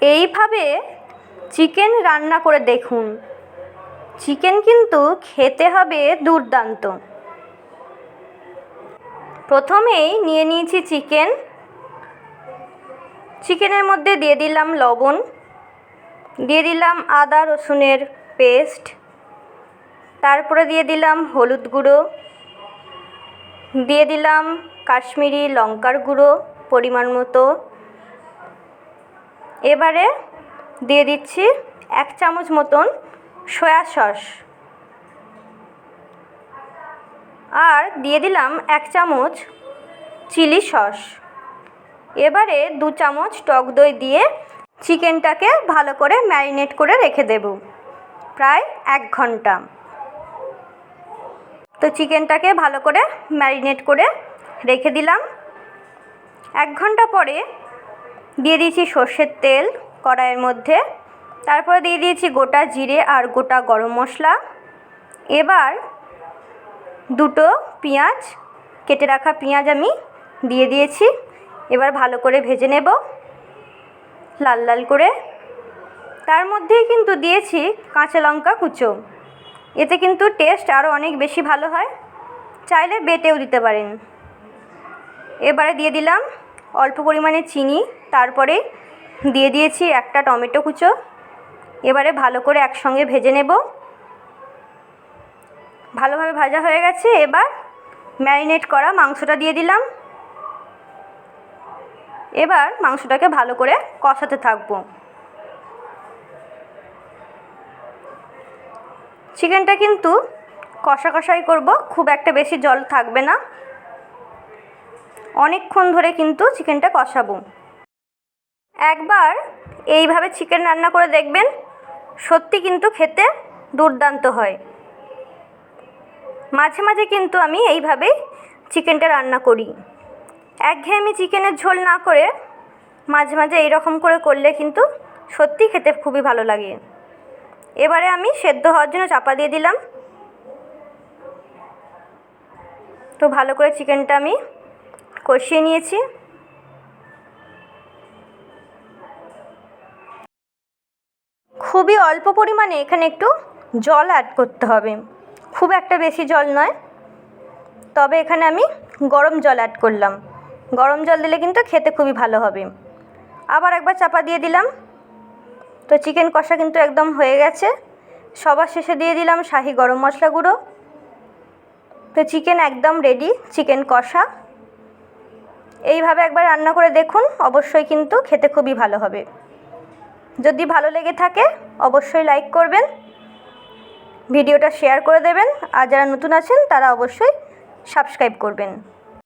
এইভাবে চিকেন রান্না করে দেখুন। চিকেন কিন্তু খেতে হবে দুর্দান্ত। প্রথমেই নিয়ে নিয়েছি চিকেন। চিকেনের মধ্যে দিয়ে দিলাম লবণ। দিয়ে দিলাম আদা, রসুনের পেস্ট। তারপরে দিয়ে দিলাম হলুদ গুঁড়ো। দিয়ে দিলাম কাশ্মীরি লঙ্কার গুঁড়ো পরিমাণ মতো। এবারে দিয়ে দিচ্ছি এক চামচ মতন সয়া সস। আর দিয়ে দিলাম এক চামচ চিলি সস। এবারে দু চামচ টক দই দিয়ে চিকেনটাকে ভালো করে ম্যারিনেট করে রেখে দেব, প্রায় এক ঘণ্টা। তো চিকেনটাকে ভালো করে ম্যারিনেট করে রেখে দিলাম। এক ঘণ্টা পরে দিয়ে দিয়েছি সর্ষের তেল কড়াইয়ের মধ্যে। তারপরে দিয়ে দিয়েছি গোটা জিরে আর গোটা গরম মশলা। এবার দুটো পেঁয়াজ, কেটে রাখা পেঁয়াজ আমি দিয়ে দিয়েছি। এবার ভালো করে ভেজে নেব লাল লাল করে। তার মধ্যেই কিন্তু দিয়েছি কাঁচা লঙ্কা কুচো। এতে কিন্তু টেস্ট আরও অনেক বেশি ভালো হয়। চাইলে বেটেও দিতে পারেন। এবারে দিয়ে দিলাম অল্প পরিমাণে চিনি, তারপরে দিয়ে দিয়েছি একটা টমেটো কুচো। এবারে ভালো করে একসঙ্গে ভেজে নেব। ভালোভাবে ভাজা হয়ে গেছে, এবার ম্যারিনেট করা মাংসটা দিয়ে দিলাম। এবার মাংসটাকে ভালো করে কষাতে থাকব। চিকেনটা কিন্তু কষা কষাই করব, খুব একটা বেশি জল থাকবে না। অনেকক্ষণ ধরে কিন্তু চিকেনটা কষাবো। একবার এইভাবে চিকেন রান্না করে দেখবেন, সত্যি কিন্তু খেতে দুর্দান্ত হয়। মাঝে মাঝে কিন্তু আমি এইভাবেই চিকেনটা রান্না করি। একঘেয়েমি চিকেনের ঝোল না করে মাঝে মাঝে এইরকম করে করলে কিন্তু সত্যি খেতে খুবই ভালো লাগে। এবারে আমি সেদ্ধ হওয়ার জন্য চাপা দিয়ে দিলাম। তো ভালো করে চিকেনটা আমি কষিয়ে নিয়েছি। খুবই অল্প পরিমাণে এখানে একটু জল অ্যাড করতে হবে। খুব একটা বেশি জল নয়। তবে এখানে আমি গরম জল অ্যাড করলাম। গরম জল দিলে কিন্তু খেতে খুবই ভালো হবে। আবার একবার চাপা দিয়ে দিলাম। তো চিকেন কষা কিন্তু একদম হয়ে গেছে। সবার শেষে দিয়ে দিলাম শাহি গরম মশলা গুঁড়ো। তো চিকেন একদম রেডি চিকেন কষা। এইভাবে একবার রান্না করে দেখুন, অবশ্যই কিন্তু খেতে খুবই ভালো হবে। যদি ভালো লেগে থাকে, অবশ্যই লাইক করবেন, ভিডিওটা শেয়ার করে দেবেন, আর যারা নতুন আছেন, তারা অবশ্যই সাবস্ক্রাইব করবেন।